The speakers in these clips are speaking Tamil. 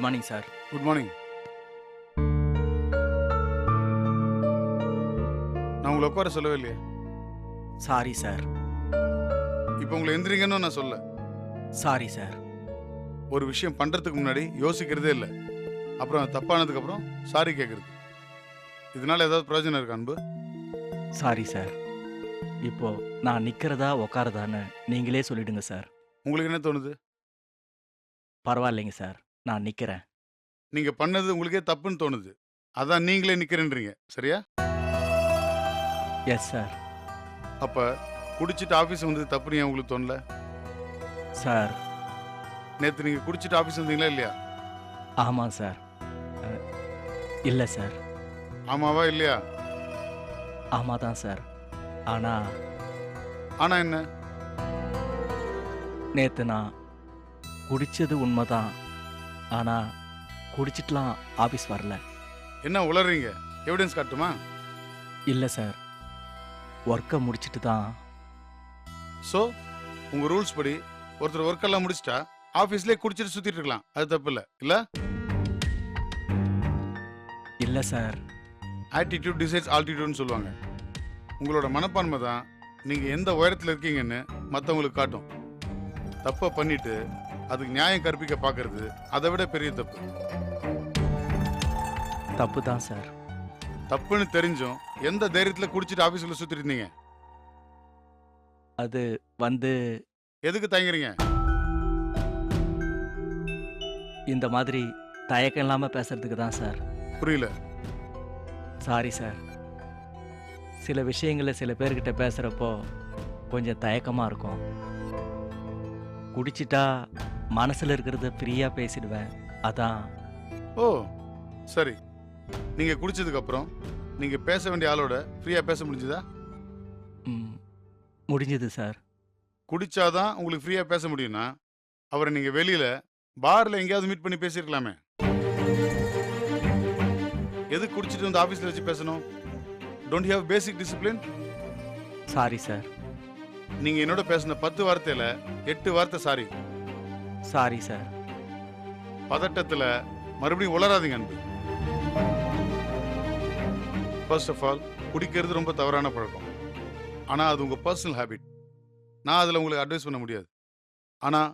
Good morning sir good morning நான் உங்களை உட்கார சொல்லவே இல்லையே சாரி சார் இப்போ உங்களை எந்திரிங்கன்னு நான் சொல்ல. சாரி சார் ஒரு விஷயம் பண்றதுக்கு முன்னாடி யோசிக்கிறதே இல்லை. அப்புறம் அது தப்பானதுக்கு அப்புறம் சாரி கேட்கறது இதனால ஏதாவது பிரயோஜனம் இருக்கா அன்பு? சாரி சார் இப்போ நான் நிக்கிறதா உக்காரதான்னு நீங்களே சொல்லிடுங்க சார் உங்களுக்கு என்ன தோணுது? பரவாயில்லைங்க சார் நான் நிக்கிறேன். நீங்க பண்ணது உங்களுக்கே தப்புன்னு தோணுது. அதான் நீங்களே நிக்கிறேன்றீங்க. சரியா? எஸ் சார் அப்ப குடிச்சிட்டு ஆபீஸ் வந்தது தப்புன்னு ஏன் உங்களுக்கு தோணல? சார் நேத்து நீங்க குடிச்சிட்டு ஆபீஸ் வந்தீங்களா இல்லையா? ஆமாம் சார் அஹ், இல்லை சார் ஆமாவா இல்லையா? ஆமாம் தான் சார் ஆனால் ஆனா என்ன? நேற்று நான் குடிச்சது உண்மைதான். ஆனால் குடிச்சிட்டுலாம் ஆஃபீஸ் வரல. என்ன உளறீங்க? எவிடன்ஸ் காட்டுமா? இல்லை சார். ஒர்க்கை முடிச்சிட்டு தான். ஸோ உங்க ரூல்ஸ் படி ஒருத்தர் ஒர்க் எல்லாம் முடிச்சிட்டா ஆபீஸ்லயே குடிச்சிட்டு சுத்திட்டு இருக்கலாம். அது தப்பு இல்ல. இல்ல? இல்லை சார். ஆட்டிடியூட் டிசைட்ஸ் ஆல்டிடியூட்னு சொல்லுவாங்க. உங்களோட மனப்பான்மை தான் நீங்க எந்த உயரத்துல இருக்கீங்கன்னு மத்தவங்களுக்கு காட்டும். தப்பை பண்ணிட்டு அதுக்கு நியாயம் கற்பிக்க பார்க்கிறது அதை விட பெரிய தப்பு. தப்பு தான் சார். தப்புன்னு தெரிஞ்சும் எந்த தைரியத்துல குடிச்சிட்டு ஆபீஸ்ல சுத்திட்டு இருந்தீங்க? அது வந்து எதுக்கு தயங்குறீங்க? இந்த மாதிரி தயக்கம் இல்லாமல் பேசுறதுக்கு தான் சார். புரியல. Sorry sir. சில விஷயங்களை சில பேர்கிட்ட பேசுகிறப்போ கொஞ்சம் தயக்கமாக இருக்கும். குடிச்சிட்டா மனசில் இருக்கிறத ஃப்ரீயாக பேசிடுவேன். அதான். ஓ சரி. நீங்க குடிச்சதுக்கு அப்புறம் நீங்க பேச வேண்டிய ஆளோட ஃப்ரீயா பேச முடிஞ்சுதா? ம், முடிஞ்சது சார். குடிச்சாதான் உங்களுக்கு ஃப்ரீயா பேச முடியும்னா அவரை நீங்க வெளியில பார்ல எங்கேயாவது மீட் பண்ணி பேசியிருக்கலாமே. எது குடிச்சிட்டு வந்து ஆபீஸ்ல வச்சு பேசணும்? Don't have basic discipline sorry sir நீங்க என்னோட பேசின பத்து வார்த்தையில எட்டு வார்த்தை சாரி சாரி சார் பதட்டத்தில் மறுபடியும் உளராதீங்க அன்பு. ஃபர்ஸ்ட் ஆஃப் ஆல் குடிக்கிறது ரொம்ப தவறான பழக்கம். ஆனால் அது உங்கள் பர்சனல் ஹாபிட் நான் அதில் உங்களுக்கு அட்வைஸ் பண்ண முடியாது. ஆனால்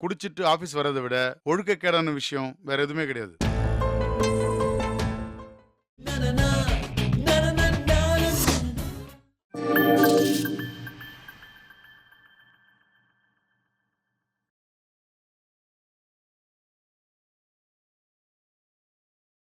குடிச்சிட்டு ஆஃபீஸ் வர்றதை விட ஒழுக்கக்கேடான விஷயம் வேறு எதுவுமே கிடையாது.